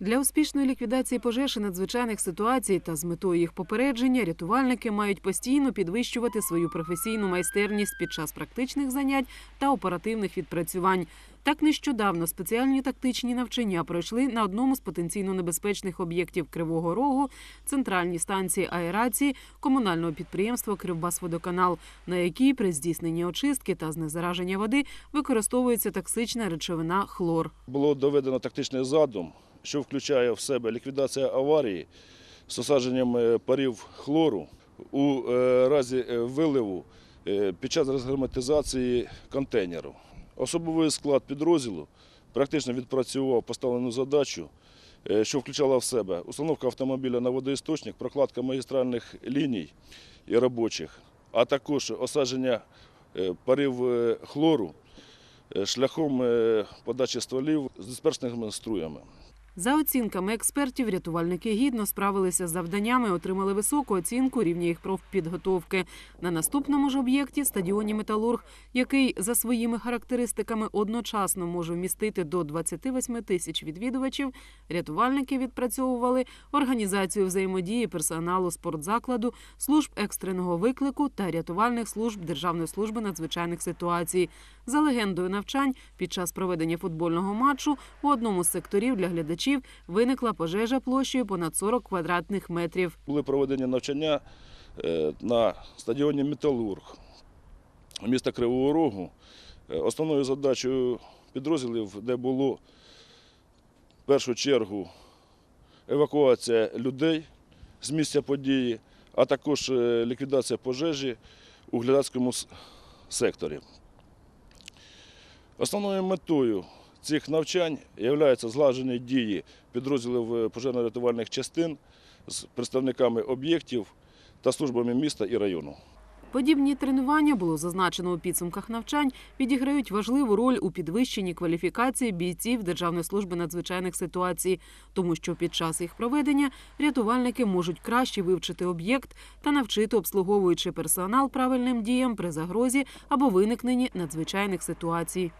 Для успішної ліквідації пожеж і надзвичайних ситуацій та з метою їх попередження рятувальники мають постійно підвищувати свою професійну майстерність під час практичних занять та оперативних відпрацювань. Так нещодавно спеціальні тактичні навчання пройшли на одному з потенційно небезпечних об'єктів Кривого Рогу, центральній станції аерації комунального підприємства Кривбасводоканал, на якій при здійсненні очистки та знезараження води використовується токсична речовина хлор. Було доведено тактичний задум, що включає в себе ліквідація аварії з осадженням е, парів хлору у е, разі е, виливу під час розгерметизації контейнеру. Особовий склад підрозділу практично відпрацював поставлену задачу, що включала в себе установка автомобіля на водоісточник, прокладка магістральних ліній і робочих, а також осадження парів хлору шляхом подачі стволів з дисперсними струями. За оцінками експертів, рятувальники гідно справилися з завданнями, отримали високу оцінку рівня їх профпідготовки. На наступному ж об'єкті стадіоні Металург, який за своїми характеристиками одночасно може вмістити до 28 тисяч відвідувачів, рятувальники відпрацьовували організацію взаємодії персоналу спортзакладу, служб екстреного виклику та рятувальних служб Державної служби надзвичайних ситуацій. За легендою навчань, під час проведення футбольного матчу у одному з секторів для глядачів виникла пожежа площею понад 40 квадратних метрів. Були проведені навчання е, на стадіоні Металург міста Кривого Рогу. Е, Основною задачею підрозділів, де було в першу чергу евакуація людей з місця події, а також е, ліквідація пожежі у глядацькому секторі. Основною метою цих навчань є злагоджені дії підрозділів е, пожежно-рятувальних частин з представниками об'єктів та службами міста і району. Подібні тренування було зазначено у підсумках навчань, відіграють важливу роль у підвищенні кваліфікації бійців Державної служби надзвичайних ситуацій, тому що під час їх проведення рятувальники можуть краще вивчити об'єкт та навчити обслуговуючи персонал правильним діям при загрозі або виникненні надзвичайних ситуацій.